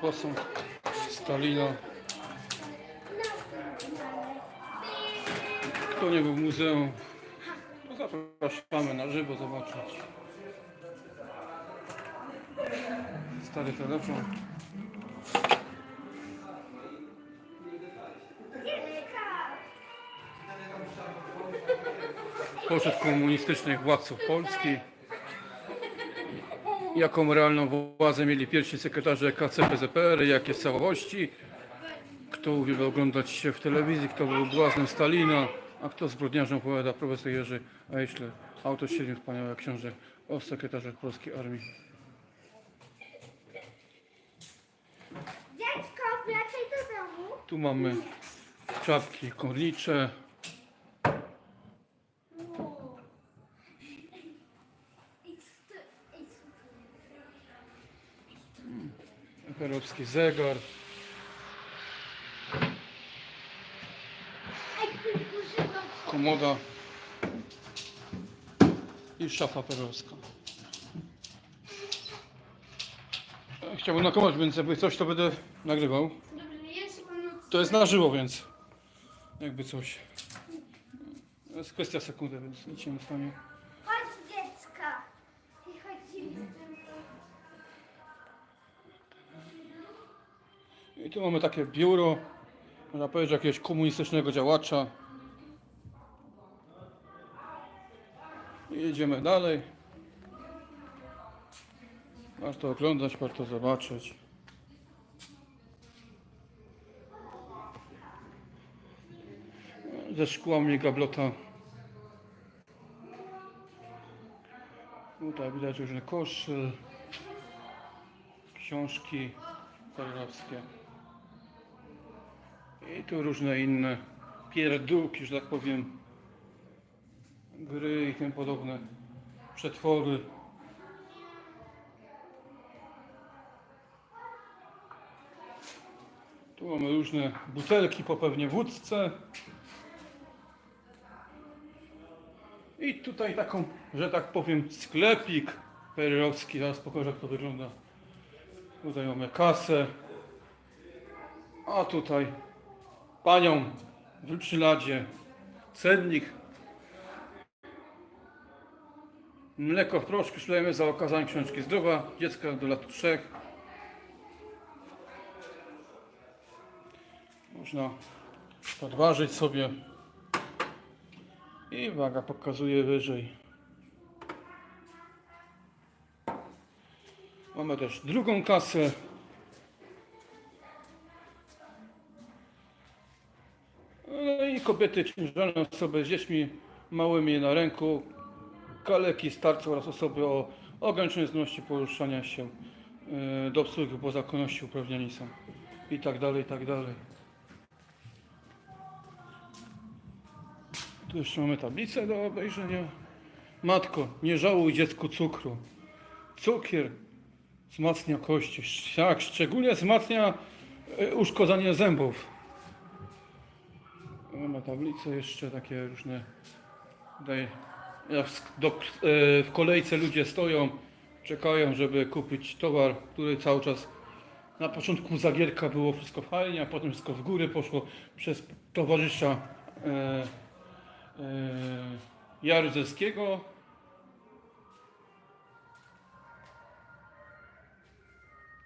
Posąg Stalina. Kto nie był w muzeum, to zapraszamy na żywo zobaczyć. Stary telefon. Poszedł komunistycznych władców Polski. Jaką realną władzę mieli pierwsi sekretarze KCPZPR, jakie w całości. Kto uwielbiał oglądać się w telewizji, kto był błaznem Stalina, a kto zbrodniarzem opowiada profesor Jerzy Eichler, autor siedmiu wspaniałych książek o sekretarzach polskiej armii. Dziecko, wracaj do domu. Tu mamy czapki kornicze, perowski zegar, komoda i szafa perowska. Chciałbym nakomować, więc jakby coś to będę nagrywał. To jest na żywo, więc jakby coś. To jest kwestia sekundy, więc nic się nie stanie. I tu mamy takie biuro, można powiedzieć, jakiegoś komunistycznego działacza. I jedziemy dalej. Warto oglądać, warto zobaczyć. Ze szkła mnie gablota. Tutaj widać różne koszy, książki perlowskie. I tu różne inne pierdółki, że tak powiem, gry i tym podobne przetwory. Tu mamy różne butelki po pewnie wódce. I tutaj taką, że tak powiem, sklepik perelowski. Zaraz pokażę, jak to wygląda. Tutaj mamy kasę. A tutaj panią w przyladzie cennik. Mleko w proszku szlejemy za okazanie książki zdrowa dziecka do lat 3. Można podważyć sobie. I waga pokazuje wyżej. Mamy też drugą kasę. I kobiety ciężarne, osoby z dziećmi małymi na ręku, kaleki, starce oraz osoby o ograniczonej zdolności poruszania się yy, do obsługi po zakonności uprawnieni są. I tak dalej, i tak dalej. Tu jeszcze mamy tablicę do obejrzenia. Matko, nie żałuj dziecku cukru. Cukier wzmacnia kości. Tak, szczególnie wzmacnia y, uszkodzenie zębów. Mamy tablicę jeszcze takie różne. Tutaj e, w kolejce ludzie stoją, czekają, żeby kupić towar, który cały czas na początku Zagierka było wszystko fajnie, a potem wszystko w górę poszło przez towarzysza e, e, Jaruzelskiego.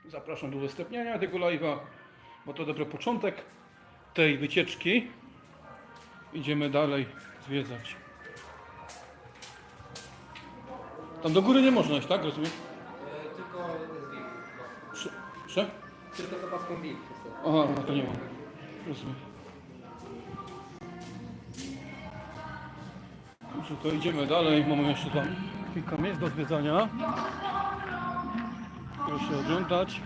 Zapraszam do udostępniania tego live'a, bo to dobry początek tej wycieczki. Idziemy dalej zwiedzać. Tam do góry nie można iść, tak? Rozumiem? E, Tylko z VIP. Prze- Prze? Tylko za paską VIP. Aha, no to nie ma. Rozumiem. Dobrze, to idziemy dalej. Mamy jeszcze tam kilka miejsc do zwiedzania. Proszę oglądać.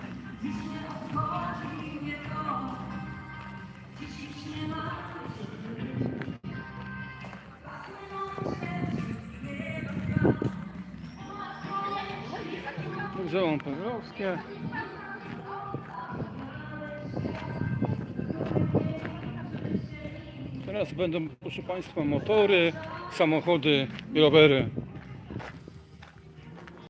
Muzeum Perlowskie. Teraz będą, proszę Państwa, motory, samochody i rowery.